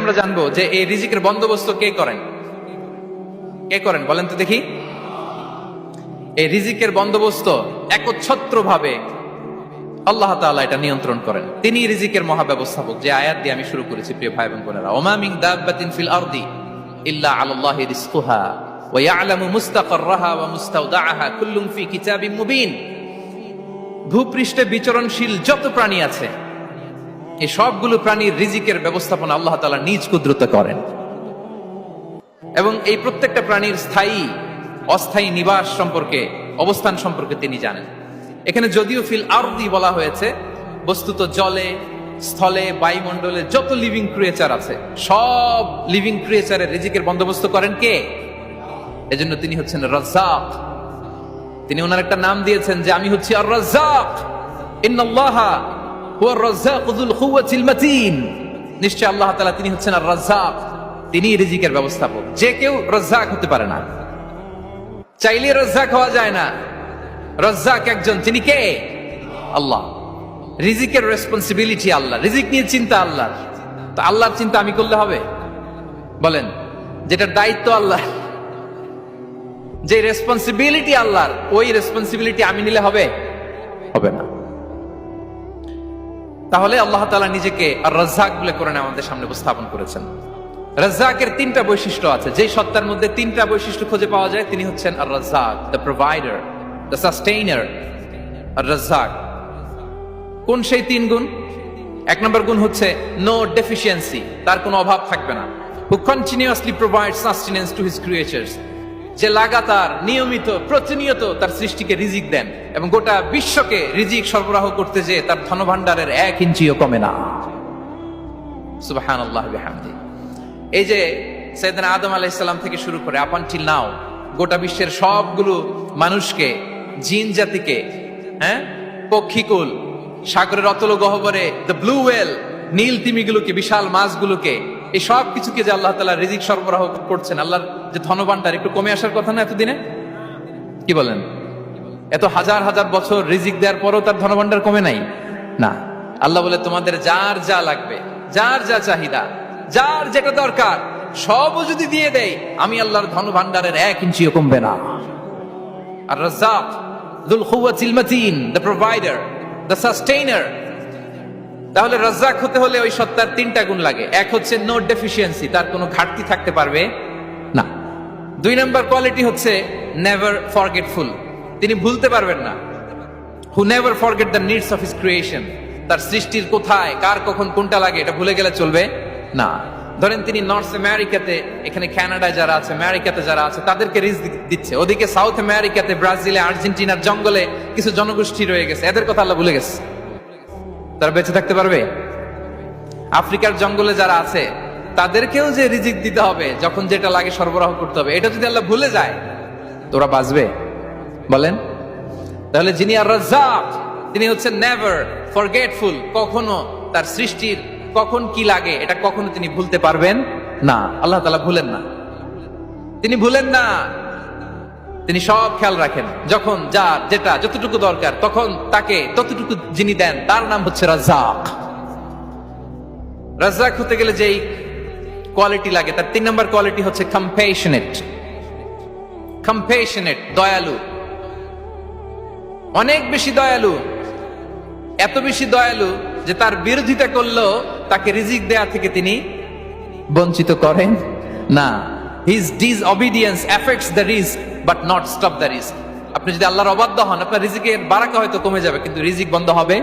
আমরা জানব যে এই রিজিকের বন্দোবস্ত কে করেন? কে করেন? বলেন তো দেখি। এই রিজিকের বন্দোবস্ত একচ্ছত্র ভাবে আল্লাহ তাআলা এটা নিয়ন্ত্রণ করেন। তিনি রিজিকের মহাব্যবস্থাপক, যে আয়াত দিয়ে আমি শুরু করেছি, প্রিয় ভাই এবং বোনেরা। ওমা মিন ফিল আরদি ইল্লা আলাল্লাহি রিজকুহা ওয়া ইয়ালামু মুস্তাকাররাহা ওয়া কুল্লুম ফি কিতাবিম মুবিন। ভূপৃষ্ঠে বিচরণশীল যত প্রাণী আছে এই সবগুলো প্রাণীর রিজিকের ব্যবস্থাপনা আল্লাহ তালা নিজ কুদরতে করেন। এবং এই প্রত্যেকটা প্রাণীর স্থায়ী, অস্থায়ী নিবাস সম্পর্কে, অবস্থান সম্পর্কে তিনি জানেন। এখানে যদিও ফিল আরদি বলা হয়েছে, বস্তুত জলে, স্থলে, বায়ুমণ্ডলে যত লিভিং ক্রিয়েচার আছে, সব লিভিং ক্রিয়েচারের রিজিকের বন্দোবস্ত করেন কে? এজন্য তিনি হচ্ছেন রাজ্জাক। তিনি ওনার একটা নাম দিয়েছেন যে, আমি হচ্ছি আর রাজ্জাক ইন্নাল্লাহা নিশ্চয় আল্লাহ তাআলা তিনি হচ্ছেন আর রাজ্জাক। তিনি রিজিকের ব্যবস্থাপক। যে কেউ রাজ্জাক হতে পারে না। চাইলে রাজ্জাক হওয়া যায় না। রাজ্জাক একজন। তিনি কে? আল্লাহ। রিজিকের রেসপন্সিবিলিটি আল্লাহ। রিজিক নিয়ে চিন্তা আল্লাহ। তো আল্লাহর চিন্তা আমি করলে হবে? বলেন, যেটার দায়িত্ব আল্লাহ। যে রেসপন্সিবিলিটি আল্লাহর, ওই রেসপন্সিবিলিটি আমি নিলে হবে? হবে না। তাহলে আল্লাহ তাআলা নিজেকে আর রাজ্জাক বলে করে আমাদের সামনে উপস্থাপন করেছেন। রাজ্জাকের তিনটা বৈশিষ্ট্য আছে। যে সত্তার মধ্যে তিনটা বৈশিষ্ট্য খুঁজে পাওয়া যায়, তিনি হচ্ছেন আর রাজ্জাক দ্য প্রোভাইডার দ্য সাস্টেইনার আর রাজ্জাক। কোন সেই তিন গুণ? এক নম্বর গুণ হচ্ছে নো ডেফিসিয়েন্সি তার কোনো অভাব থাকবে না। Who continuously provide sustenance to his creatures যে লাগাতার, নিয়মিত, প্রতিনিয়ত তার সৃষ্টিকে রিজিক দেন এবং গোটা বিশ্বকে রিজিক সরবরাহ করতে যে তার ধনভাণ্ডারের এক ইঞ্চিও কমে না। সুবহানাল্লাহ বিহামদি। এই যে সৈয়দনা আদম আলাইসাল্লাম থেকে শুরু করে আপ আনটিল নাও গোটা বিশ্বের সবগুলো মানুষকে, জিন জাতিকে হ্যাঁ? পক্ষীকুল, সাগরের অতল গহবরে দ্য ব্লু ওয়েল নীল তিমিগুলোকে, বিশাল মাছগুলোকে, এই সব কিছুকে যে আল্লাহ তালা রিজিক সরবরাহ করছেন, আল্লাহর যে ধনবানটার একটু কমে আসার কথা না এতদিনে? কি বলেন? এত হাজার হাজার বছর রিজিক দেওয়ার পরও তার ধনভাণ্ডার কমে নাই? না। আল্লাহ বলে, তোমাদের যার যা লাগবে, যার যা চাহিদা, যার যেটা দরকার, সবও যদি দিয়ে দেয়, আমি আল্লাহর ধন ভান্ডারের এক ইঞ্চিও কমবে না। আর রাজ্জাক, দুল খুওয়াতিল মাতিন, দ্য প্রোভাইডার, দ্য সাস্টেইনার। তাহলে রাজ্জাক হতে হলে ওই সত্তার তিনটা গুণ লাগে। এক হচ্ছে নো ডেফিসিয়েন্সি তার কোনো ঘাটতি থাকতে পারবে। দুই নম্বর কোয়ালিটি হচ্ছে নেভার ফরগেটফুল তিনি ভুলতে পারবেন না। Who never forget the needs of his creation তার সৃষ্টির কোথায়, কার কখন কোনটা লাগে, এটা ভুলে গেলে চলবে না। ধরেন তিনি নর্থ আমেরিকাতে এখানে কানাডায় যারা আছে আমেরিকাতে যারা আছে, তাদেরকে রিস্ক দিচ্ছে। ওদিকে সাউথ আমেরিকাতে ব্রাজিলে আর্জেন্টিনার জঙ্গলে কিছু জনগোষ্ঠী রয়ে গেছে। এদের কথা আল্লাহ ভুলে গেছে। তারা বেঁচে থাকতে পারবে? আফ্রিকার জঙ্গলে যারা আছে তাদেরকেও যে রিজিক দিতে হবে, যখন যেটা লাগে সরবরাহ করতে হবে, এটা যদি আল্লাহ ভুলে যায়, তোরা বাঁচবে। বলেন? তাহলে যিনি আর রাজ্জাক, তিনি হচ্ছেন নেভার ফরগেটফুল কখনো তার সৃষ্টির কখন কি লাগে, এটা কখনো তিনি ভুলতে পারবেন না। আল্লাহ তালা ভুলেন না। তিনি ভুলেন না। তিনি সব খেয়াল রাখেন। যখন, যা, যেটা, যতটুকু দরকার, তখন তাকে ততটুকু যিনি দেন, তার নাম হচ্ছে রাজ্জাক। রাজ্জাক হতে গেলে যেই কোয়ালিটি লাগে। তার তিন নম্বর কোয়ালিটি হচ্ছে কম্পেশনেট কম্পেশনেট দয়ালু। অনেক বেশি দয়ালু। এত বেশি দয়ালু যে তার বিরোধিতা করলেও তাকে রিজিক দেয়া থেকে তিনি বঞ্চিত করেন। না his disobedience effects the risk but not stop the risk আপনি যদি আল্লাহর অবাধ্য হন, আপনার রিজিকের বারাকা হয়তো কমে যাবে, কিন্তু রিজিক বন্ধ হবে।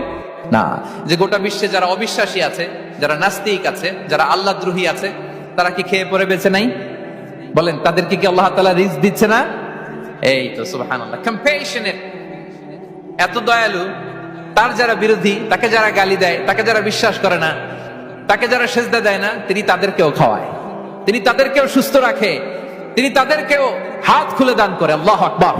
না, যে গোটা বিশ্বে যারা অবিশ্বাসী আছে, যারা নাস্তিক আছে, যারা আল্লাহ দ্রোহী আছে তারা কি খেয়ে পরে বেঁচে নাই? বলেন, তাদেরকে কি আল্লাহ তালা রিস্ক দিচ্ছে না? এই তো এত দয়ালু, তার যারা বিরোধী, তাকে যারা গালি দেয়, তাকে যারা বিশ্বাস করে না, তাকে যারা সেজদা দেয় না, তিনি তাদেরকেও খাওয়ায়। তিনি তাদেরকেও সুস্থ রাখে। তিনি তাদেরকেও হাত খুলে দান করে। আল্লাহ আকবর।